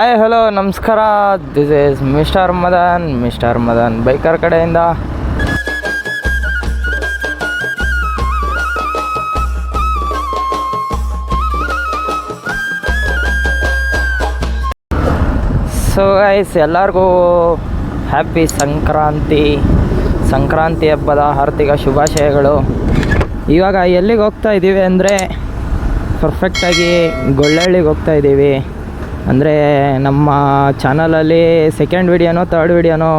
Hi hello ನಮಸ್ಕಾರ. This is mister Madan mister Madan biker ಕಡೆಯಿಂದ. So guys ಎಲ್ಲರಿಗೂ happy Sankranti Sankranti ಹಬ್ಬದ ಹಾರ್ದಿಕ ಶುಭಾಶಯಗಳು. ಇವಾಗ ಎಲ್ಲಿಗೆ ಹೋಗ್ತಾ ಇದ್ದೀವಿ ಅಂದರೆ ಪರ್ಫೆಕ್ಟಾಗಿ ಗೊಳ್ಳಳ್ಳಿಗೆ ಹೋಗ್ತಾ ಇದ್ದೀವಿ ಅಂದರೆ ನಮ್ಮ ಚಾನಲಲ್ಲಿ ಸೆಕೆಂಡ್ ವಿಡಿಯೋನೋ ತರ್ಡ್ ವಿಡಿಯೋನೋ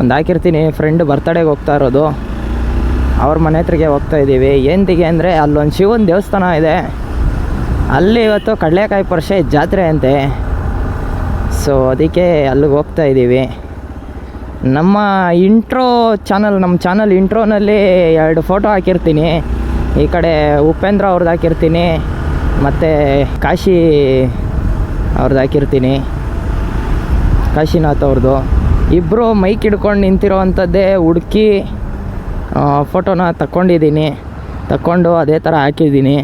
ಒಂದು ಹಾಕಿರ್ತೀನಿ. ಫ್ರೆಂಡ್ ಬರ್ತಡೇಗೆ ಹೋಗ್ತಾ ಇರೋದು. ಅವ್ರ ಮನೆ ಹತ್ರಗೆ ಹೋಗ್ತಾ ಇದ್ದೀವಿ. ಏನತಿಗೆ ಅಂದರೆ ಅಲ್ಲೊಂದು ಶಿವನ ದೇವಸ್ಥಾನ ಇದೆ. ಅಲ್ಲಿ ಇವತ್ತು ಕಡಲೆಕಾಯಿ ಪರ್ಷೆ ಜಾತ್ರೆ ಅಂತೆ. ಸೊ ಅದಕ್ಕೆ ಅಲ್ಲಿಗೆ ಹೋಗ್ತಾ ಇದ್ದೀವಿ. ನಮ್ಮ ಇಂಟ್ರೋ ಚಾನಲ್ ನಮ್ಮ ಚಾನಲ್ ಇಂಟ್ರೋನಲ್ಲಿ ಎರಡು ಫೋಟೋ ಹಾಕಿರ್ತೀನಿ. ಈ ಕಡೆ ಉಪೇಂದ್ರ ಅವ್ರದ್ದು ಹಾಕಿರ್ತೀನಿ. ಮತ್ತು ಕಾಶಿ ಅವ್ರದ್ದು ಹಾಕಿರ್ತೀನಿ. ಕಾಶಿನಾಥ್ ಅವ್ರದ್ದು ಇಬ್ಬರು ಮೈಕ್ ಹಿಡ್ಕೊಂಡು ನಿಂತಿರೋವಂಥದ್ದೇ ಹುಡುಕಿ ಫೋಟೋನ ತಕ್ಕೊಂಡಿದ್ದೀನಿ. ತಕ್ಕೊಂಡು ಅದೇ ಥರ ಹಾಕಿದ್ದೀನಿ.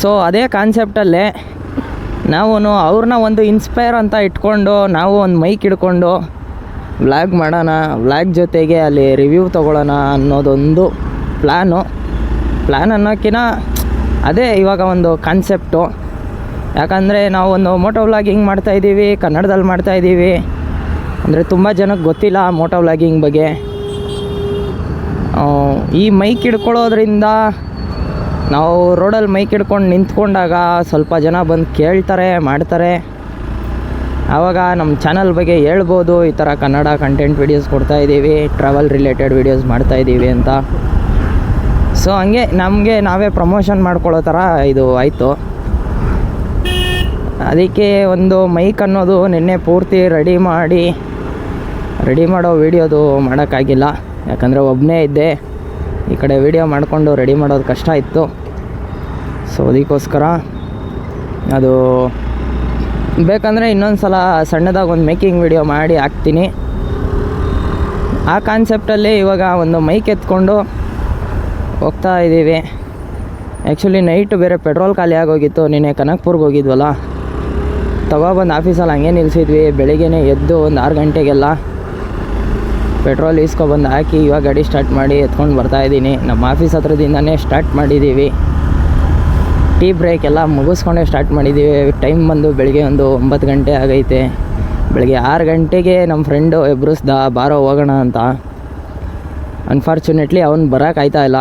ಸೊ ಅದೇ ಕಾನ್ಸೆಪ್ಟಲ್ಲೇ ನಾವು ಅವ್ರನ್ನ ಒಂದು ಇನ್ಸ್ಪೈರ್ ಅಂತ ಇಟ್ಕೊಂಡು ನಾವು ಒಂದು ಮೈಕ್ ಹಿಡ್ಕೊಂಡು ವ್ಲಾಗ್ ಮಾಡೋಣ ವ್ಲಾಗ್ ಜೊತೆಗೆ ಅಲ್ಲಿ ರಿವ್ಯೂ ತೊಗೊಳ್ಳೋಣ ಅನ್ನೋದೊಂದು ಪ್ಲ್ಯಾನು ಪ್ಲ್ಯಾನ್ ಅನ್ನೋಕ್ಕಿಂತ ಅದೇ ಇವಾಗ ಒಂದು ಕಾನ್ಸೆಪ್ಟು ಯಾಕಂದರೆ ನಾವು ಒಂದು ಮೋಟೋ ವ್ಲಾಗಿಂಗ್ ಮಾಡ್ತಾಯಿದ್ದೀವಿ ಕನ್ನಡದಲ್ಲಿ ಮಾಡ್ತಾಯಿದ್ದೀವಿ ಅಂದರೆ ತುಂಬ ಜನಕ್ಕೆ ಗೊತ್ತಿಲ್ಲ ಮೋಟೋ ವ್ಲಾಗಿಂಗ್ ಬಗ್ಗೆ. ಈ ಮೈಕ್ ಹಿಡ್ಕೊಳ್ಳೋದ್ರಿಂದ ನಾವು ರೋಡಲ್ಲಿ ಮೈಕ್ ಹಿಡ್ಕೊಂಡು ನಿಂತ್ಕೊಂಡಾಗ ಸ್ವಲ್ಪ ಜನ ಬಂದು ಕೇಳ್ತಾರೆ, ಮಾಡ್ತಾರೆ. ಆವಾಗ ನಮ್ಮ ಚಾನಲ್ ಬಗ್ಗೆ ಹೇಳ್ಬೋದು, ಈ ಥರ ಕನ್ನಡ ಕಂಟೆಂಟ್ ವೀಡಿಯೋಸ್ ಕೊಡ್ತಾ ಇದ್ದೀವಿ ಟ್ರಾವೆಲ್ ರಿಲೇಟೆಡ್ ವೀಡಿಯೋಸ್ ಮಾಡ್ತಾ ಇದ್ದೀವಿ ಅಂತ. ಸೊ ಹಂಗೆ ನಮಗೆ ನಾವೇ ಪ್ರಮೋಷನ್ ಮಾಡ್ಕೊಳ್ಳೋ ಥರ ಇದು ಆಯಿತು. ಅದಕ್ಕೆ ಒಂದು ಮೈಕ್ ಅನ್ನೋದು ನಿನ್ನೆ ಪೂರ್ತಿ ರೆಡಿ ಮಾಡಿ ರೆಡಿ ಮಾಡೋ ವೀಡಿಯೋದು ಮಾಡೋಕ್ಕಾಗಿಲ್ಲ. ಯಾಕಂದರೆ ಒಬ್ಬನೇ ಇದ್ದೆ. ಈ ಕಡೆ ವೀಡಿಯೋ ಮಾಡಿಕೊಂಡು ರೆಡಿ ಮಾಡೋದು ಕಷ್ಟ ಇತ್ತು. ಸೊ ಅದಕ್ಕೋಸ್ಕರ ಅದು ಬೇಕಂದರೆ ಇನ್ನೊಂದು ಸಲ ಸಣ್ಣದಾಗಿ ಒಂದು ಮೇಕಿಂಗ್ ವಿಡಿಯೋ ಮಾಡಿ ಹಾಕ್ತೀನಿ. ಆ ಕಾನ್ಸೆಪ್ಟಲ್ಲಿ ಇವಾಗ ಒಂದು ಮೈಕ್ ಎತ್ಕೊಂಡು ಹೋಗ್ತಾ ಇದ್ದೀವಿ. ಆ್ಯಕ್ಚುಲಿ ನೈಟ್ ಬೇರೆ ಪೆಟ್ರೋಲ್ ಖಾಲಿ ಆಗೋಗಿತ್ತು. ನಿನ್ನೆ ಕನಕ್ಪುರ್ಗೆ ಹೋಗಿದ್ವಲ್ಲ. ತಗೊಬಂದು ಆಫೀಸಲ್ಲಿ ಹಂಗೆ ನಿಲ್ಸಿದ್ವಿ. ಬೆಳಿಗ್ಗೆ ಎದ್ದು ಒಂದು ಆರು ಗಂಟೆಗೆಲ್ಲ ಪೆಟ್ರೋಲ್ ಈಸ್ಕೊಬಂದು ಹಾಕಿ ಇವಾಗ ಗಾಡಿ ಸ್ಟಾರ್ಟ್ ಮಾಡಿ ಎತ್ಕೊಂಡು ಬರ್ತಾ ಇದ್ದೀನಿ. ನಮ್ಮ ಆಫೀಸ್ ಹತ್ರದಿಂದನೇ ಸ್ಟಾರ್ಟ್ ಮಾಡಿದ್ದೀವಿ ಟೀ ಬ್ರೇಕ್ ಎಲ್ಲ ಮುಗಿಸ್ಕೊಂಡೇ ಸ್ಟಾರ್ಟ್ ಮಾಡಿದ್ದೀವಿ ಟೈಮ್ ಬಂದು ಬೆಳಗ್ಗೆ ಒಂದು ಒಂಬತ್ತು ಗಂಟೆ ಆಗೈತೆ. ಬೆಳಗ್ಗೆ ಆರು ಗಂಟೆಗೆ ನಮ್ಮ ಫ್ರೆಂಡು ಎಬ್ರಿಸ್ದ, ಬಾರೋ, ಹೋಗೋಣ ಅಂತ. ಅನ್ಫಾರ್ಚುನೇಟ್ಲಿ ಅವ್ನು ಬರೋಕ್ಕಾಯ್ತಾ ಇಲ್ಲ.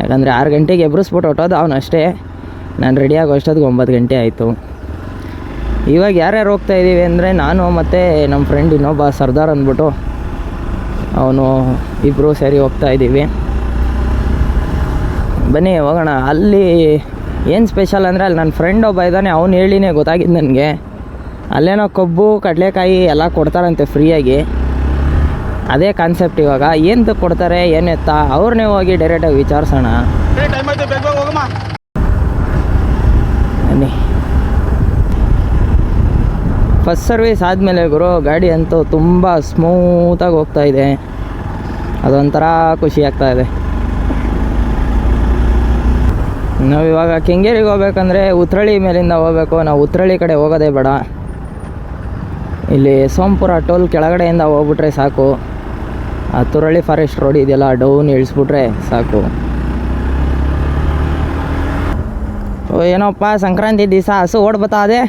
ಯಾಕಂದರೆ ಆರು ಗಂಟೆಗೆ ಎಬ್ರಿಸ್ಬಿಟ್ಟು ಹೊಟ್ಟೋದು ಅವನು ಅಷ್ಟೇ ನಾನು ರೆಡಿಯಾಗೋ ಅಷ್ಟೊತ್ತಿಗೆ ಒಂಬತ್ತು ಗಂಟೆ ಆಯಿತು. ಇವಾಗ ಯಾರ್ಯಾರು ಹೋಗ್ತಾ ಇದ್ದೀವಿ ಅಂದರೆ ನಾನು ಮತ್ತು ನಮ್ಮ ಫ್ರೆಂಡ್ ಇನ್ನೊಬ್ಬ ಸರ್ದಾರ್ ಅಂದ್ಬಿಟ್ಟು ಅವನು ಇಬ್ಬರು ಸೇರಿ ಹೋಗ್ತಾ ಇದ್ದೀವಿ ಬನ್ನಿ ಹೋಗೋಣ. ಅಲ್ಲಿ ಏನು ಸ್ಪೆಷಲ್ ಅಂದರೆ ಅಲ್ಲಿ ನನ್ನ ಫ್ರೆಂಡ್ ಒಬ್ಬ ಇದ್ದಾನೆ ಅವ್ನು ಹೇಳಿನೇ ಗೊತ್ತಾಗಿದ್ದು ನನಗೆ. ಅಲ್ಲೇನೋ ಕಬ್ಬು ಕಡಲೆಕಾಯಿ ಎಲ್ಲ ಕೊಡ್ತಾರಂತೆ ಫ್ರೀಯಾಗಿ. ಅದೇ ಕಾನ್ಸೆಪ್ಟ್ ಇವಾಗ. ಏನು ಕೊಡ್ತಾರೆ ಏನೆತ್ತ ಅವ್ರನ್ನೇ ಹೋಗಿ ಡೈರೆಕ್ಟಾಗಿ ವಿಚಾರಿಸೋಣ. ಬನ್ನಿ. ಫಸ್ಟ್ ಸರ್ವಿಸ್ ಆದಮೇಲೆ ಗುರು, ಗಾಡಿ ಅಂತೂ ತುಂಬ ಸ್ಮೂತಾಗಿ ಹೋಗ್ತಾ ಇದೆ. ಅದೊಂಥರ ಖುಷಿ ಆಗ್ತಾ ಇದೆ. ನಾವು ಇವಾಗ ಕೆಂಗೇರಿಗೆ ಹೋಗ್ಬೇಕಂದ್ರೆ ಉತ್ರಳಿ ಮೇಲಿಂದ ಹೋಗ್ಬೇಕು. ನಾವು ಉತ್ರಳಿ ಕಡೆ ಹೋಗೋದೇ ಬೇಡ. ಇಲ್ಲಿ ಸೋಂಪುರ ಟೋಲ್ ಕೆಳಗಡೆಯಿಂದ ಹೋಗ್ಬಿಟ್ರೆ ಸಾಕು. ಆ ತುರಳಿ ಫಾರೆಸ್ಟ್ ರೋಡ್ ಇದೆಯಲ್ಲ ಡೌನ್ ಇಳಿಸ್ಬಿಟ್ರೆ ಸಾಕು. ಏನೋಪ್ಪ, ಸಂಕ್ರಾಂತಿ ದಿವಸ ಹಸು ಓಡ್ಬತ್ತಾ ಅದೇ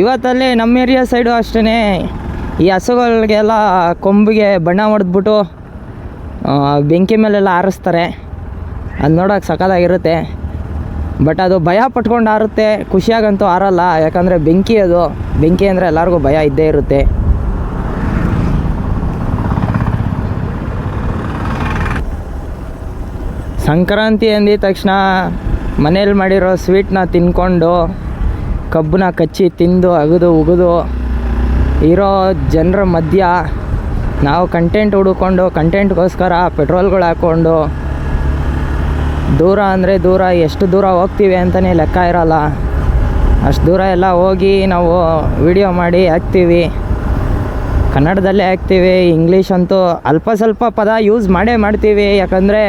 ಇವತ್ತಲ್ಲಿ ನಮ್ಮ ಏರಿಯಾ ಸೈಡು ಅಷ್ಟೇ ಈ ಹಸುಗಳಿಗೆಲ್ಲ ಕೊಂಬಿಗೆ ಬಣ್ಣ ಹೊಡೆದ್ಬಿಟ್ಟು ಬೆಂಕಿ ಮೇಲೆಲ್ಲ ಆರಿಸ್ತಾರೆ. ಅದು ನೋಡೋಕೆ ಸಖತ್ತಾಗಿರುತ್ತೆ. ಬಟ್ ಅದು ಭಯ ಪಟ್ಕೊಂಡು ಆರುತ್ತೆ. ಖುಷಿಯಾಗಂತೂ ಆರಲ್ಲ. ಯಾಕಂದರೆ ಬೆಂಕಿ ಅದು. ಬೆಂಕಿ ಅಂದರೆ ಎಲ್ಲರಿಗೂ ಭಯ ಇದ್ದೇ ಇರುತ್ತೆ. ಸಂಕ್ರಾಂತಿ ಅಂದಿದ ತಕ್ಷಣ ಮನೇಲಿ ಮಾಡಿರೋ ಸ್ವೀಟ್ನ ತಿನ್ಕೊಂಡು ಕಬ್ಬನ್ನ ಕಚ್ಚಿ ತಿಂದು, ಅಗದು, ಉಗಿದು ಇರೋ ಜನರ ಮಧ್ಯ ನಾವು ಕಂಟೆಂಟ್ ಹುಡುಕೊಂಡು ಕಂಟೆಂಟ್ಗೋಸ್ಕರ ಪೆಟ್ರೋಲ್ಗಳು ಹಾಕ್ಕೊಂಡು ದೂರ ಅಂದರೆ ದೂರ, ಎಷ್ಟು ದೂರ ಹೋಗ್ತೀವಿ ಅಂತಲೇ ಲೆಕ್ಕ ಇರಲ್ಲ. ಅಷ್ಟು ದೂರ ಎಲ್ಲ ಹೋಗಿ ನಾವು ವಿಡಿಯೋ ಮಾಡಿ ಹಾಕ್ತೀವಿ. ಕನ್ನಡದಲ್ಲೇ ಹಾಕ್ತೀವಿ ಇಂಗ್ಲೀಷ್ ಅಂತೂ ಅಲ್ಪ ಸ್ವಲ್ಪ ಪದ ಯೂಸ್ ಮಾಡೇ ಮಾಡ್ತೀವಿ. ಯಾಕಂದರೆ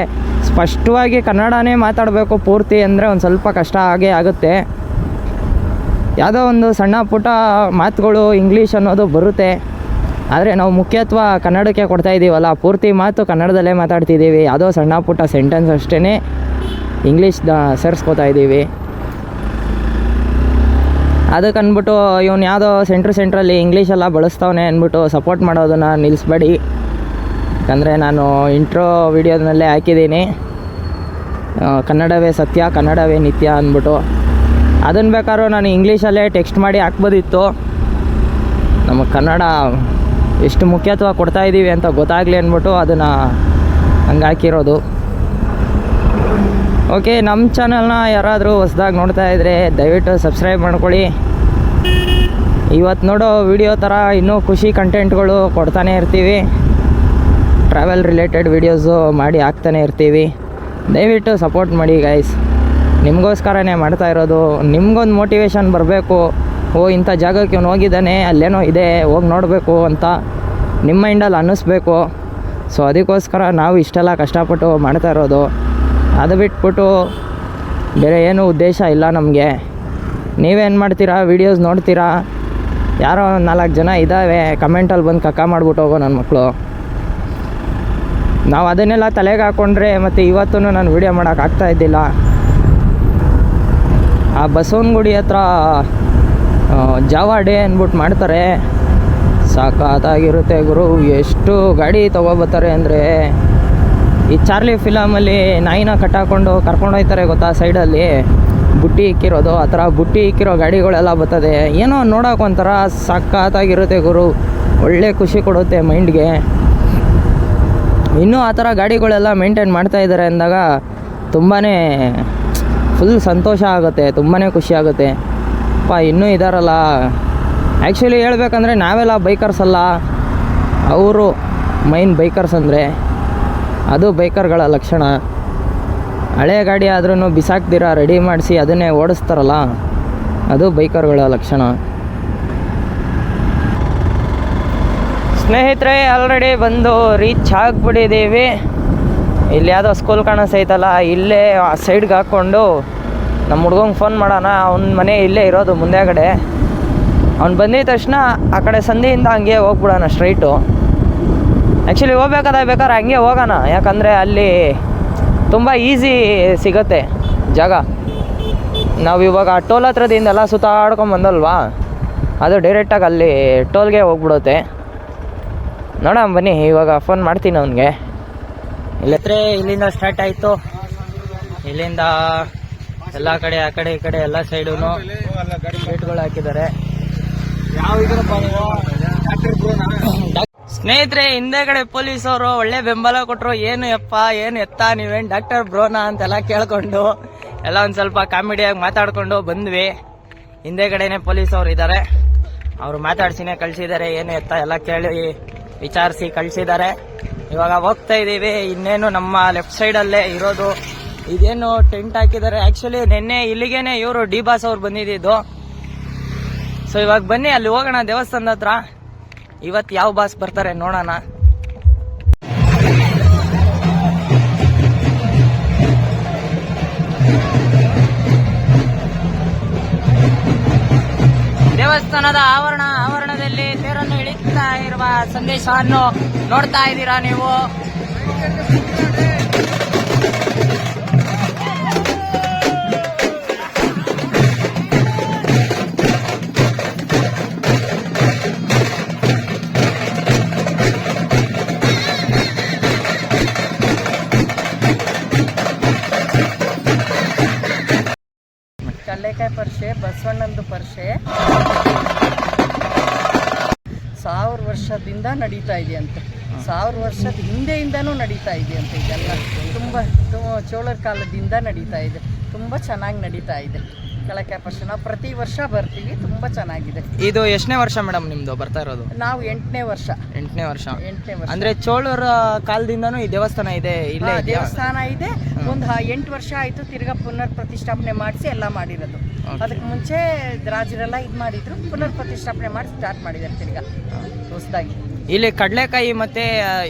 ಸ್ಪಷ್ಟವಾಗಿ ಕನ್ನಡನೇ ಮಾತಾಡಬೇಕು ಪೂರ್ತಿ ಅಂದರೆ ಒಂದು ಸ್ವಲ್ಪ ಕಷ್ಟ ಆಗೇ ಆಗುತ್ತೆ. ಯಾವುದೋ ಒಂದು ಸಣ್ಣ ಪುಟ್ಟ ಮಾತುಗಳು ಇಂಗ್ಲೀಷ್ ಅನ್ನೋದು ಬರುತ್ತೆ. ಆದರೆ ನಾವು ಮುಖ್ಯತ್ವ ಕನ್ನಡಕ್ಕೆ ಕೊಡ್ತಾ ಇದ್ದೀವಲ್ಲ ಪೂರ್ತಿ ಮಾತು ಕನ್ನಡದಲ್ಲೇ ಮಾತಾಡ್ತಿದ್ದೀವಿ. ಯಾವುದೋ ಸಣ್ಣ ಪುಟ್ಟ ಸೆಂಟೆನ್ಸ್ ಅಷ್ಟೇ ಇಂಗ್ಲೀಷ್ ಸೇರಿಸ್ಕೋತಾ ಇದ್ದೀವಿ ಅದಕ್ಕೆ ಅಂದ್ಬಿಟ್ಟು ಇವನು ಯಾವುದೋ ಸೆಂಟ್ರ್ ಸೆಂಟ್ರಲ್ಲಿ ಇಂಗ್ಲೀಷೆಲ್ಲ ಬಳಸ್ತವನೆ ಅಂದ್ಬಿಟ್ಟು ಸಪೋರ್ಟ್ ಮಾಡೋದನ್ನು ನಿಲ್ಲಿಸ್ಬೇಡಿ ಯಾಕಂದರೆ ನಾನು ಇಂಟ್ರೋ ವಿಡಿಯೋದಲ್ಲೇ ಹಾಕಿದ್ದೀನಿ. ಕನ್ನಡವೇ ಸತ್ಯ, ಕನ್ನಡವೇ ನಿತ್ಯ ಅಂದ್ಬಿಟ್ಟು. ಅದನ್ನು ಬೇಕಾದ್ರೂ ನಾನು ಇಂಗ್ಲೀಷಲ್ಲೇ ಟೆಕ್ಸ್ಟ್ ಮಾಡಿ ಹಾಕ್ಬೋದಿತ್ತು. ನಮ್ಮ ಕನ್ನಡ ಎಷ್ಟು ಮುಖ್ಯತ್ವ ಕೊಡ್ತಾ ಇದ್ದೀವಿ ಅಂತ ಗೊತ್ತಾಗಲಿ ಅಂದ್ಬಿಟ್ಟು ಅದನ್ನು ಹಂಗೆ ಹಾಕಿರೋದು. ಓಕೆ ನಮ್ಮ ಚಾನಲ್ನ ಯಾರಾದರೂ ಹೊಸ್ದಾಗಿ ನೋಡ್ತಾ ಇದ್ದರೆ ದಯವಿಟ್ಟು ಸಬ್ಸ್ಕ್ರೈಬ್ ಮಾಡ್ಕೊಳ್ಳಿ. ಇವತ್ತು ನೋಡೋ ವಿಡಿಯೋ ಥರ ಇನ್ನೂ ಖುಷಿ ಕಂಟೆಂಟ್ಗಳು ಕೊಡ್ತಾನೆ ಇರ್ತೀವಿ. ಟ್ರಾವೆಲ್ ರಿಲೇಟೆಡ್ ವೀಡಿಯೋಸು ಮಾಡಿ ಹಾಕ್ತಾನೆ ಇರ್ತೀವಿ. ದಯವಿಟ್ಟು ಸಪೋರ್ಟ್ ಮಾಡಿ ಗೈಸ್ ನಿಮಗೋಸ್ಕರನೇ ಮಾಡ್ತಾ ಇರೋದು, ನಿಮ್ಗೊಂದು ಮೋಟಿವೇಶನ್ ಬರಬೇಕು. ಓ, ಇಂಥ ಜಾಗಕ್ಕೆ ಇವನು ಹೋಗಿದ್ದಾನೆ, ಅಲ್ಲೇನೋ ಇದೆ, ಹೋಗಿ ನೋಡಬೇಕು ಅಂತ ನಿಮ್ಮ ಮೈಂಡಲ್ಲಿ ಅನ್ನಿಸ್ಬೇಕು. ಸೊ, ಅದಕ್ಕೋಸ್ಕರ ನಾವು ಇಷ್ಟೆಲ್ಲ ಕಷ್ಟಪಟ್ಟು ಮಾಡ್ತಾ ಇರೋದು. ಅದು ಬಿಟ್ಬಿಟ್ಟು ಬೇರೆ ಏನೂ ಉದ್ದೇಶ ಇಲ್ಲ ನಮಗೆ. ನೀವೇನು ಮಾಡ್ತೀರಾ ವೀಡಿಯೋಸ್ ನೋಡ್ತೀರಾ? ಯಾರೋ ನಾಲ್ಕು ಜನ ಇದ್ದಾವೆ ಕಮೆಂಟಲ್ಲಿ ಬಂದು ಕಕ್ಕ ಮಾಡಿಬಿಟ್ಟು ಹೋಗೋ ನನ್ನ ಮಕ್ಕಳು ನಾವು ಅದನ್ನೆಲ್ಲ ತಲೆಗೆ ಹಾಕ್ಕೊಂಡ್ರೆ ಮತ್ತು ಇವತ್ತೂ ನಾನು ವೀಡಿಯೋ ಮಾಡೋಕ್ಕಾಗ್ತಾ ಇದ್ದಿಲ್ಲ. ಆ ಬಸವನಗುಡಿ ಹತ್ರ ಜಾವಾ ಡೇ ಅಂದ್ಬಿಟ್ಟು ಮಾಡ್ತಾರೆ. ಸಾಕಾತಾಗಿರುತ್ತೆ ಗುರು, ಎಷ್ಟು ಗಾಡಿ ತೊಗೊಬತ್ತಾರೆ ಅಂದರೆ, ಈ ಚಾರ್ಲಿ ಫಿಲಮಲ್ಲಿ ನಾಯಿನ ಕಟ್ಟಾಕೊಂಡು ಕರ್ಕೊಂಡು ಹೋಗ್ತಾರೆ ಗೊತ್ತಾ ಸೈಡಲ್ಲಿ. ಬುಟ್ಟಿ ಇಕ್ಕಿರೋದು, ಆ ಥರ ಬುಟ್ಟಿ ಇಕ್ಕಿರೋ ಗಾಡಿಗಳೆಲ್ಲ ಬರ್ತದೆ. ಏನೋ ನೋಡೋಕೆ ಒಂಥರ ಸಖತ್ತಾಗಿರುತ್ತೆ ಗುರು, ಒಳ್ಳೆ ಖುಷಿ ಕೊಡುತ್ತೆ ಮೈಂಡ್ಗೆ. ಇನ್ನೂ ಆ ಥರ ಗಾಡಿಗಳೆಲ್ಲ ಮೇಂಟೈನ್ ಮಾಡ್ತಾ ಇದ್ದಾರೆ ಅಂದಾಗ ತುಂಬಾ ಫುಲ್ ಸಂತೋಷ ಆಗುತ್ತೆ ತುಂಬಾ ಖುಷಿ ಆಗುತ್ತೆ. ಅಪ್ಪ ಇನ್ನೂ ಇದ್ದಾರಲ್ಲ ಆ್ಯಕ್ಚುಲಿ ಹೇಳ್ಬೇಕಂದ್ರೆ ನಾವೆಲ್ಲ ಬೈಕರ್ಸ್ ಅಲ್ಲ. ಅವರು ಮೈನ್ ಬೈಕರ್ಸ್ ಅಂದರೆ ಅದು ಬೈಕರ್ಗಳ ಲಕ್ಷಣ. ಹಳೆ ಗಾಡಿ ಆದ್ರೂ ಬಿಸಾಕ್ದಿರ ರೆಡಿ ಮಾಡಿಸಿ ಅದನ್ನೇ ಓಡಿಸ್ತಾರಲ್ಲ, ಅದು ಬೈಕರ್ಗಳ ಲಕ್ಷಣ. ಸ್ನೇಹಿತರೆ ಆಲ್ರೆಡಿ ಬಂದು ರೀಚ್ ಆಗಿಬಿಟ್ಟಿದ್ದೀವಿ. ಇಲ್ಲಿ ಯಾವುದೋ ಸ್ಕೂಲ್ ಕಾಣಿಸ್ತೈತಲ್ಲ ಇಲ್ಲೇ ಆ ಸೈಡ್ಗೆ ಹಾಕ್ಕೊಂಡು ನಮ್ಮ ಹುಡ್ಗಂಗೆ ಫೋನ್ ಮಾಡೋಣ, ಅವ್ನ ಮನೆ ಇಲ್ಲೇ ಇರೋದು ಮುಂದೆಗಡೆ. ಅವ್ನು ಬಂದಿದ ತಕ್ಷಣ ಆ ಕಡೆ ಸಂಧಿಯಿಂದ ಹಂಗೆ ಹೋಗ್ಬಿಡೋಣ ಸ್ಟ್ರೈಟು ಆ್ಯಕ್ಚುಲಿ ಹೋಗ್ಬೇಕಾದ್ರೆ ಬೇಕಾದ್ರೆ ಹಂಗೆ ಹೋಗೋಣ, ಯಾಕಂದರೆ ಅಲ್ಲಿ ತುಂಬ ಈಸಿ ಸಿಗತ್ತೆ ಜಾಗ. ನಾವು ಇವಾಗ ಟೋಲ್ ಹತ್ರದಿಂದ ಎಲ್ಲ ಸುತ್ತಾಡ್ಕೊಂಬಂದಲ್ವಾ ಅದು ಡೈರೆಕ್ಟಾಗಿ ಅಲ್ಲಿ ಟೋಲ್ಗೆ ಹೋಗ್ಬಿಡುತ್ತೆ. ನೋಡೋಣ ಬನ್ನಿ, ಇವಾಗ ಫೋನ್ ಮಾಡ್ತೀನಿ ಅವನಿಗೆ. ಇಲ್ಲತ್ರ ಇಲ್ಲಿಂದ ಸ್ಟಾರ್ಟ್ ಆಯಿತು. ಇಲ್ಲಿಂದ ಎಲ್ಲ ಕಡೆ, ಆ ಕಡೆ, ಈ ಕಡೆ ಎಲ್ಲ ಸೈಡು ಗೇಟ್ಗಳು ಹಾಕಿದ್ದಾರೆ. ಸ್ನೇಹಿತರೆ, ಹಿಂದೆಗಡೆ ಪೊಲೀಸ್ ಅವರು ಒಳ್ಳೆ ಬೆಂಬಲ ಕೊಟ್ಟರು ಏನು ಯಪ್ಪ, ಏನು ಎತ್ತ, ನೀವೇನು ಡಾಕ್ಟರ್ ಬ್ರೋನಾ ಅಂತೆಲ್ಲ ಕೇಳ್ಕೊಂಡು ಎಲ್ಲ ಒಂದು ಸ್ವಲ್ಪ ಕಾಮಿಡಿಯಾಗಿ ಮಾತಾಡ್ಕೊಂಡು ಬಂದ್ವಿ. ಹಿಂದೆಗಡೆನೆ ಪೊಲೀಸ್ ಅವರು ಇದ್ದಾರೆ. ಅವರು ಮಾತಾಡ್ಸಿನೇ ಕಳ್ಸಿದ್ದಾರೆ. ಏನು ಎತ್ತ ಎಲ್ಲ ಕೇಳಿ ವಿಚಾರಿಸಿ ಕಳ್ಸಿದ್ದಾರೆ. ಇವಾಗ ಹೋಗ್ತಾ ಇದ್ದೀವಿ ಇನ್ನೇನು ನಮ್ಮ ಲೆಫ್ಟ್ ಸೈಡಲ್ಲೇ ಇರೋದು. ಇದೇನು ಟೆಂಟ್ ಹಾಕಿದ್ದಾರೆ. ಆಕ್ಚುಲಿ ನಿನ್ನೆ ಇಲ್ಲಿಗೇನೆ ಇವರು ಡಿ ಬಾಸ್ ಅವ್ರು ಬಂದಿದ್ದು. ಸೊ ಇವಾಗ ಬನ್ನಿ, ಅಲ್ಲಿ ಹೋಗೋಣ ದೇವಸ್ಥಾನದ ಹತ್ರ. ಇವತ್ತು ಯಾವ ಬಾಸ್ ಬರ್ತಾರೆ ನೋಡೋಣ. ದೇವಸ್ಥಾನದ ಆವರಣ ಇಳಿತಾ ಇರುವ ಸಂದೇಶವನ್ನು ನೋಡ್ತಾ ಇದ್ದೀರಾ ನೀವು? ವರ್ಷದಿಂದ ನಡೀತಾ ಇದೆ ಅಂತೆ ಸಾವಿರ ವರ್ಷದ ಹಿಂದೆಯಿಂದನೂ ನಡೀತಾ ಇದೆ ಅಂತ ಇದೆಲ್ಲ. ತುಂಬ ಚೋಳರ ಕಾಲದಿಂದ ನಡೀತಾ ಇದೆ. ತುಂಬ ಚೆನ್ನಾಗಿ ನಡೀತಾ ಇದೆ. ಕೆಳಕೆ ನಾವು ಪ್ರತಿ ವರ್ಷ ಬರ್ತೀವಿ. ತುಂಬ ಚೆನ್ನಾಗಿದೆ. ಇದು ಎಷ್ಟನೇ ವರ್ಷ ಮೇಡಮ್ ನಿಮ್ದು ಬರ್ತಾ ಇರೋದು? ನಾವು ಎಂಟನೇ ವರ್ಷ. ಎಂಟನೇ ವರ್ಷ. ಎಂಟನೇ ವರ್ಷ. ಅಂದ್ರೆ ಚೋಳರ ಕಾಲದಿಂದನೂ ಈ ದೇವಸ್ಥಾನ ಇದೆ ಇಲ್ಲೇ ದೇವಸ್ಥಾನ ಇದೆ. ಒಂದು ಎಂಟು ವರ್ಷ ಆಯಿತು ತಿರ್ಗಾ ಪುನರ್ ಪ್ರತಿಷ್ಠಾಪನೆ ಮಾಡಿಸಿ ಎಲ್ಲ ಮಾಡಿರೋದು. ಅದಕ್ಕೆ ಮುಂಚೆ ರಾಜರೆಲ್ಲ ಇದು ಮಾಡಿದ್ರು ಪುನರ್ ಪ್ರತಿಷ್ಠಾಪನೆ ಮಾಡಿ ಸ್ಟಾರ್ಟ್ ಮಾಡಿದ್ದಾರೆ ತಿರ್ಗಾ. ಹೊಸದಾಗಿ. ಇಲ್ಲಿ ಕಡಲೆಕಾಯಿ ಮತ್ತೆ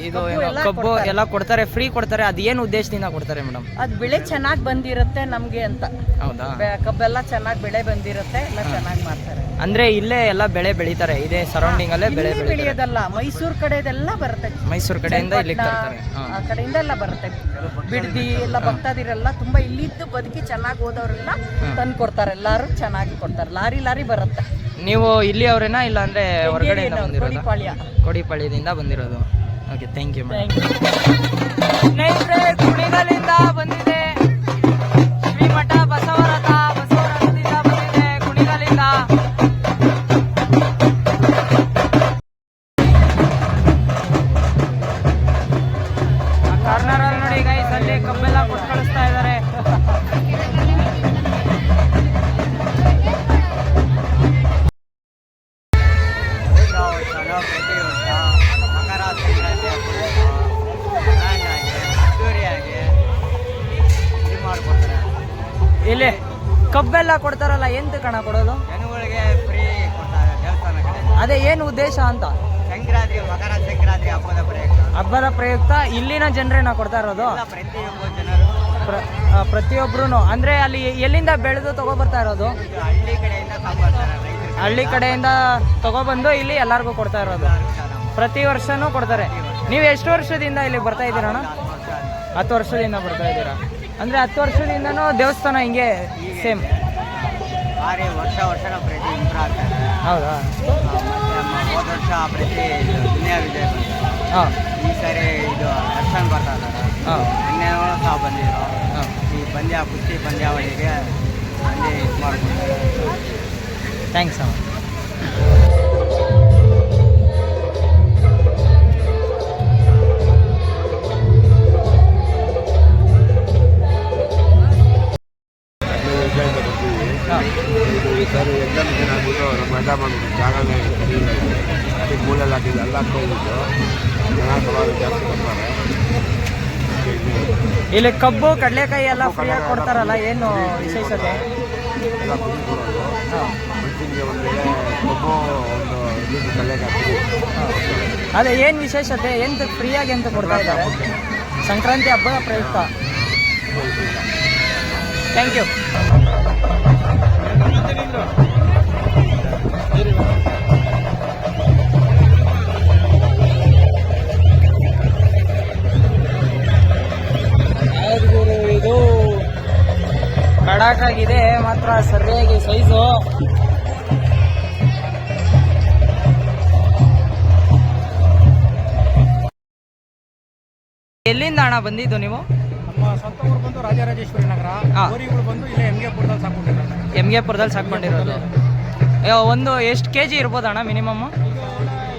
ಇದು ಕಬ್ಬು ಎಲ್ಲ ಕೊಡ್ತಾರೆ. ಫ್ರೀ ಕೊಡ್ತಾರೆ ಅದೇನು ಏನು ಉದ್ದೇಶದಿಂದ ಕೊಡ್ತಾರೆ ಮೇಡಮ್? ಅದು ಬೆಳೆ ಚೆನ್ನಾಗಿ ಬಂದಿರುತ್ತೆ ನಮಗೆ ಅಂತ. ಹೌದಾ? ಕಬ್ಬೆಲ್ಲ ಚೆನ್ನಾಗಿ ಬೆಳೆ ಬಂದಿರುತ್ತೆ ಎಲ್ಲ ಚೆನ್ನಾಗಿ ಮಾಡ್ತಾರೆ. ಅಂದ್ರೆ ಇಲ್ಲೇ ಎಲ್ಲ ಬೆಳೆ ಬೆಳಿತಾರೆ. ಇದೇ ಸರೌಂಡಿಂಗ್ ಅಲ್ಲೇ ಬೆಳೆ ಇಲ್ಲಿ ಬೆಳಿತಾರೆ. ಬೆಳೆಯೋದಲ್ಲ ಮೈಸೂರು ಕಡೆದೆಲ್ಲ ಬರುತ್ತೆ. ಮೈಸೂರು ಕಡೆಯಿಂದ ಇಲ್ಲಿ ತರ್ತಾರೆ. ಹಾ. ಆ ಕಡೆಯಿಂದ ಎಲ್ಲ ಬರುತ್ತೆ. ಬಿಡ್ದಿ ಎಲ್ಲ ಭಕ್ತಾದಿರೆಲ್ಲ ತುಂಬಾ ಇಲ್ಲಿದ್ದು ಬದುಕಿ ಚೆನ್ನಾಗಿ ಹೋದವರೆಲ್ಲ ತಂದು ಕೊಡ್ತಾರೆ. ಎಲ್ಲಾರು ಚೆನ್ನಾಗಿ ಕೊಡ್ತಾರೆ. ಲಾರಿ ಲಾರಿ ಬರುತ್ತೆ. ನೀವು ಇಲ್ಲಿ ಅವರೇನಾ ಇಲ್ಲ ಅಂದ್ರೆ ಹೊರಗಡೆಯಿಂದ ಬಂದಿರೋದು? ಕೋಡಿಪಾಳ್ಯದಿಂದ ಬಂದಿರೋದು. Okay thank you. ಸ್ನೇಹಿತರೆ ಕುಣಿಗಲಿಂದ ಬಂದಿದೆ. ಶ್ರೀಮಠ ಜನಗಳಿಗೆ ಫ್ರೀ ಕೊಡ್ತಾರೆ ದೇವಸ್ಥಾನ ಕಡೆ ಅದೇ ಏನು ಉದ್ದೇಶ ಅಂತ? ಸಂಕ್ರಾಂತಿ ಮಕರ ಸಂಕ್ರಾಂತಿ ಹಬ್ಬದ ಪ್ರಯುಕ್ತ. ಹಬ್ಬದ ಪ್ರಯುಕ್ತ ಇಲ್ಲಿನ ಜನರೇನ ಕೊಡ್ತಾ ಇರೋದು? ಎಲ್ಲ ಪ್ರತಿಯೊಬ್ಬ ಜನರು. ಪ್ರತಿಯೊಬ್ರು ಅಂದ್ರೆ ಅಲ್ಲಿ ಎಲ್ಲಿಂದ ಬೆಳೆದು ತಗೊಬರ್ತಾ ಇರೋದು? ಇದು ಹಳ್ಳಿ ಕಡೆಯಿಂದ ತಗೊಂಡ್ಬರ್ತಾರೆ ರೈತರು. ಹಳ್ಳಿ ಕಡೆಯಿಂದ ತಗೊಬಂದು ಇಲ್ಲಿ ಎಲ್ಲರಿಗೂ ಕೊಡ್ತಾ ಇರೋದು. ಪ್ರತಿ ವರ್ಷನೂ ಕೊಡ್ತಾರೆ. ನೀವು ಎಷ್ಟು ವರ್ಷದಿಂದ ಇಲ್ಲಿ ಬರ್ತಾ ಇದ್ದೀರಾ ಅಣ್ಣ? ಹತ್ತು ವರ್ಷದಿಂದ ಬರ್ತಾ ಇದ್ದೀರಾ. ಅಂದ್ರೆ ಹತ್ತು ವರ್ಷದಿಂದನೂ ದೇವಸ್ಥಾನ ಹಿಂಗೆ ಸೇಮ್. ಭಾರಿ ವರ್ಷ ವರ್ಷ ಪ್ರತಿ ಇಂಪ್ರೂವ್ ಆಗ್ತಾರೆ ಹೌದಾ? ಹೋದ ವರ್ಷ ಪ್ರತಿ ಇದು ದುನಿಯಾ ವಿಜಯ ಹಾಂ. ಈ ಸರಿ ಇದು ದರ್ಶನ್ ಬರ್ತಾ ಇದ್ದಾರೆ. ಹಾಂ. ನಿನ್ನೆ ಸಹ ಬಂದಿದ್ರು. ಹಾಂ. ಈ ಪಂದ್ಯ ಕುಸ್ತಿ ಪಂದ್ಯಾವಳಿಗೆ ಅಲ್ಲಿ ಇದು ಮಾಡ್ಕೊಂಡು ಥ್ಯಾಂಕ್ಸ್ ಅಣ್ಣ ಸಾರಿ ಎಕ್ಸಾಮಿಷನ್ ಆಗ್ಬಿಟ್ಟು ನಮ್ಮ ಅಡ್ಡ ಮಾಡಿದ್ರು ಜಾಗನೇ. ಅದಕ್ಕೆ ಮೂಲೆಲ್ಲ ಹಾಕಿದ್ದು ಎಲ್ಲ ಹಾಕ್ಕೊಂಡ್ಬಿಟ್ಟು ಜನ ಸವಾಲು ಜಾಸ್ತಿ ಬರ್ತಾರೆ. ಇಲ್ಲಿ ಕಬ್ಬು ಕಡಲೆಕಾಯಿ ಎಲ್ಲ ಫ್ರೀಯಾಗಿ ಕೊಡ್ತಾರಲ್ಲ ಏನು ವಿಶೇಷತೆ? ಎಲ್ಲ ಖುಷಿ ಕೊಡೋದು. ಹಾಂ. ಮನುಷ್ಯನಿಗೆ ಒಂದು ವೇಳೆ ಕಬ್ಬು ಒಂದು ಇದು ತಲೆಗೆ ಹಾಕ್ತೀವಿ ಅದೇ ಏನು ವಿಶೇಷತೆ? ಎಂತ ಫ್ರೀಯಾಗಿ ಎಂತ ಕೊಡ್ತಾ ಇದ್ದಾರೆ? ಸಂಕ್ರಾಂತಿ ಹಬ್ಬದ ಪ್ರಯುಕ್ತ. ಥ್ಯಾಂಕ್ ಯು ಇದು? ಕಡಾಕಾಗಿದೆ ಮಾತ್ರ ಸರಿಯಾಗಿ ಸೈಜು. ಎಲ್ಲಿಂದ ಹಣ ಬಂದಿದ್ದು ನೀವು? ನಮ್ಮ ಸ್ವಂತ ಊರು ಬಂದು ರಾಜರಾಜೇಶ್ವರಿ ನಗರ. ಹಾ. ಊರಿಗಳು ಬಂದು ಇಲ್ಲೇ ಎಮ್ಗೆ ಪುರದಲ್ಲಿ ಸಾಕೊಂಡಿದ್ದಾರೆ ಎಂ ಗೆ ಪುರದಲ್ಲಿ ಸಾಕೊಂಡಿರೋದು. ಅಯ್ಯೋ, ಒಂದು ಎಷ್ಟು ಕೆ ಜಿ ಇರ್ಬೋದು ಅಣ್ಣ ಮಿನಿಮಮ್ ಈಗ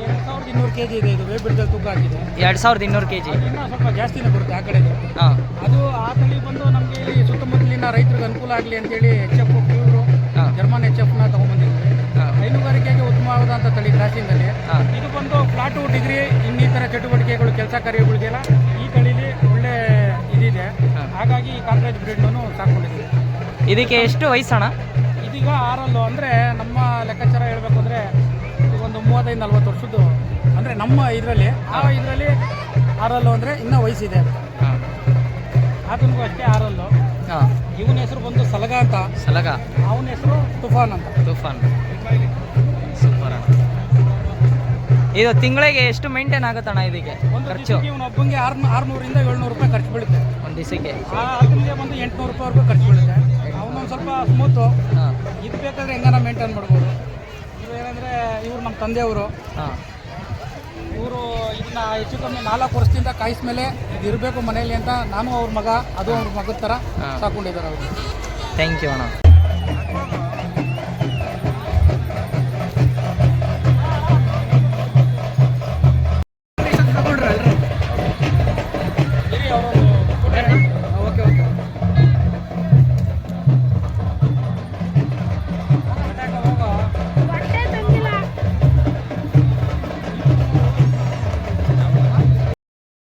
ಎರಡು ಸಾವಿರದ ಇನ್ನೂರು ಕೆ ಜಿ ಇದೆ ಇದು ವೇಬಿಡ್ದಲ್ಲಿ ತೂಕ ಹಾಕಿದೆ. ಎರಡು ಸಾವಿರದ ಇನ್ನೂರು ಕೆ ಜಿ ಇನ್ನೂ ಸ್ವಲ್ಪ ಜಾಸ್ತಿನೇ ಬರುತ್ತೆ ಆ ಕಡೆದು ಹಾಂ ಅದು ಆ ತಳಿ ಬಂದು ನಮಗೆ ಇಲ್ಲಿ ಸುತ್ತಮುತ್ತಲಿನ ರೈತರಿಗೆ ಅನುಕೂಲ ಆಗಲಿ ಅಂತೇಳಿ ಎಚ್ ಎಫ್ ಪ್ಯೂರು ಹಾಂ ಜರ್ಮನ್ ಎಚ್ ಎಫ್ನ ತೊಗೊಂಬಂದಿದ್ವಿ. ಹಾಂ ಹೈನುಗಾರಿಕೆಗೆ ಉತ್ತಮವಾದಂಥ ತಳಿ ಕ್ರಾಸಿಂಗಲ್ಲಿ ಹಾಂ ಇದು ಬಂದು ಫ್ಲಾಟು ಡಿಗ್ರಿ ಇನ್ನಿತರ ಚಟುವಟಿಕೆಗಳು ಕೆಲಸ ಕಾರ್ಯಗಳಿಗೆಲ್ಲ ಹಾಗಾಗಿ ಈ ಕಾಂಕ್ರೇಜ್ ಬ್ರೀಡ್ನೂ ಸಾಕೊಂಡಿದ್ದೀವಿ ಇದಕ್ಕೆ ಎಷ್ಟು ವಯಸ್ಸಣ ಇದೀಗ ಆರಲ್ಲು ಅಂದರೆ ನಮ್ಮ ಲೆಕ್ಕಾಚಾರ ಹೇಳಬೇಕು ಅಂದರೆ ಒಂದು ಮೂವತ್ತೈದು ನಲ್ವತ್ತು ವರ್ಷದ್ದು ಅಂದರೆ ನಮ್ಮ ಇದರಲ್ಲಿ ಆ ಇದರಲ್ಲಿ ಆರಲ್ಲು ಅಂದರೆ ಇನ್ನೂ ವಯಸ್ಸಿದೆ. ಆತನಿಗೂ ಅಷ್ಟೇ ಆರಲ್ಲು. ಇವನ ಹೆಸರು ಬಂದು ಸಲಗ ಅಂತ. ಸಲಗ. ಅವನ ಹೆಸರು ತುಫಾನ್ ಅಂತ. ತುಫಾನ್. ಇದು ತಿಂಗಳಿಗೆ ಎಷ್ಟು ಮೇಂಟೈನ್ ಆಗುತ್ತಣ್ಣ ಇದಕ್ಕೆ ಒಂದು ಖರ್ಚು? ಒಬ್ಬಂಗೆ ಆರು ಆರುನೂರಿಂದ ಏಳ್ನೂರು ರೂಪಾಯಿ ಖರ್ಚು ಬೀಳುತ್ತೆ. ಒಂದು ದಿವಸಕ್ಕೆ? ಆ ಎಂಟುನೂರು ರೂಪಾಯಿ ರೂಪಾಯಿವರೆಗೂ ಖರ್ಚು ಬೀಳುತ್ತೆ. ಅವನೊಂದು ಸ್ವಲ್ಪ ಸ್ಮೂತು. ಇದು ಬೇಕಾದ್ರೆ ಹೆಂಗಾನ ಮೇಂಟೈನ್ ಮಾಡ್ಬೋದು. ಏನಂದರೆ ಇವ್ರು ನಮ್ಮ ತಂದೆಯವರು. ಇವರು ಇದನ್ನ ಹೆಚ್ಚು ಕಮ್ಮಿ ನಾಲ್ಕು ವರ್ಷದಿಂದ ಕಾಯಿಸ್ಮೇಲೆ ಇದು ಇರಬೇಕು ಮನೆಯಲ್ಲಿ ಅಂತ ನಾನು ಅವ್ರ ಮಗ ಅದು ಅವ್ರ ಮಗದ ಥರ. ಸಾಕೊಂಡಿದ್ದಾರೆ ಅವರು. ಥ್ಯಾಂಕ್ ಯು ಅಣ್ಣ.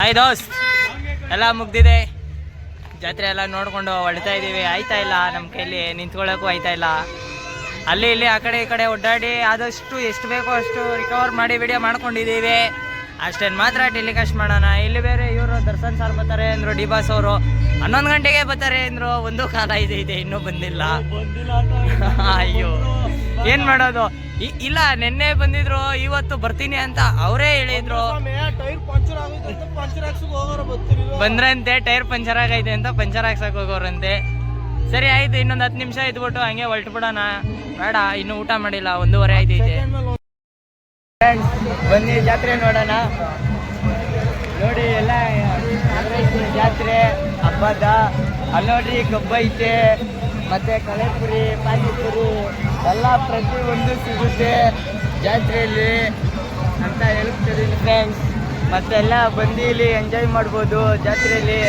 ಹಾಯ್ ದೋಸ್ ಎಲ್ಲ ಮುಗ್ದಿದೆ. ಜಾತ್ರೆ ಎಲ್ಲ ನೋಡ್ಕೊಂಡು ಹೊಡ್ತಾ ಇದ್ದೀವಿ ಆಯ್ತಾ ಇಲ್ಲ? ನಮ್ಮ ಕೈಲಿ ನಿಂತ್ಕೊಳ್ಳೋಕ್ಕೂ ಆಯ್ತಾ ಇಲ್ಲ? ಅಲ್ಲಿ ಇಲ್ಲಿ ಆ ಕಡೆ ಈ ಕಡೆ ಒಡ್ಡಾಡಿ ಆದಷ್ಟು ಎಷ್ಟು ಬೇಕೋ ಅಷ್ಟು ರಿಕವರ್ ಮಾಡಿ ವಿಡಿಯೋ ಮಾಡ್ಕೊಂಡಿದ್ದೀವಿ. ಅಷ್ಟೇನು ಮಾತ್ರ ಟೆಲಿಕಾಸ್ಟ್ ಮಾಡೋಣ. ಇಲ್ಲಿ ಬೇರೆ ಇವರು ದರ್ಶನ್ ಸರ್ ಬರ್ತಾರೆ ಅಂದರು ಡಿ ಬಾಸ್ ಅವರು. ಹನ್ನೊಂದು ಗಂಟೆಗೆ ಬರ್ತಾರೆ ಅಂದರು. ಒಂದು ಕಾಲ ಇದೆ ಇದೆ ಇನ್ನೂ ಬಂದಿಲ್ಲ. ಅಯ್ಯೋ. ಏನ್ ಮಾಡೋದು? ಇಲ್ಲ ನಿನ್ನೆ ಬಂದಿದ್ರು ಇವತ್ತು ಬರ್ತೀನಿ ಅಂತ ಅವರೇ ಹೇಳಿದ್ರು. ಬಂದ್ರಂತೆ ಟೈರ್ ಪಂಚರ್ ಆಗೈತೆ ಅಂತ ಪಂಚರ್ ಹಾಕ್ಸಕ್ ಹೋಗೋರಂತೆ. ಸರಿ ಆಯ್ತು ಇನ್ನೊಂದು ಹತ್ತು ನಿಮಿಷ ಇದ್ಬಿಟ್ಟು ಹಂಗೆ ಹೊಲ್ಟ್ ಬಿಡೋಣ ಬೇಡ ಇನ್ನು ಊಟ ಮಾಡಿಲ್ಲ ಒಂದೂವರೆ ಆಯ್ತೈತೆ ಬನ್ನಿ ಜಾತ್ರೆ ನೋಡೋಣ. ನೋಡಿ ಎಲ್ಲ ಜಾತ್ರೆ ಹಬ್ಬದ. ಅಲ್ಲಿ ನೋಡ್ರಿ ಕಬ್ಬ ಐತೆ. ಮತ್ತೆ ಕಳೆಪುರಿ ಪಾನಿಪುರಿ ಎಲ್ಲ ಪ್ರತಿಯೊಂದು ಸಿಗುತ್ತೆ ಜಾತ್ರೆಯಲ್ಲಿ ಅಂತ ಹೇಳ್ತಿದ್ದೀನಿ ಫ್ರೆಂಡ್ಸ್ ಮತ್ತೆಲ್ಲ ಬಂದು ಇಲ್ಲಿ ಎಂಜಾಯ್ ಮಾಡ್ಬೋದು ಜಾತ್ರೆಯಲ್ಲಿ.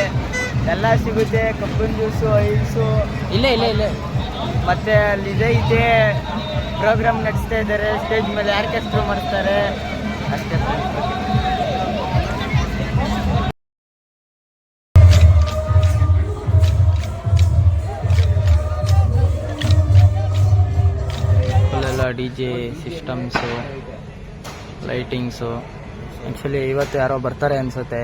ಎಲ್ಲ ಸಿಗುತ್ತೆ ಕಬ್ಬಿನ ಜ್ಯೂಸು ಐಸು ಇಲ್ಲೇ ಇಲ್ಲೇ ಇಲ್ಲ. ಮತ್ತೆ ಅಲ್ಲಿ ಇದೆ ಪ್ರೋಗ್ರಾಮ್ ನಡೆಸ್ತಾ ಇದ್ದಾರೆ. ಸ್ಟೇಜ್ ಮೇಲೆ ಆರ್ಕೆಸ್ಟ್ರಾ ಮಾಡ್ತಾರೆ ಅಷ್ಟೇ D J systems lightings. Actually ಇವತ್ತು ಯಾರೋ ಬರ್ತಾರೆ ಅನಿಸುತ್ತೆ.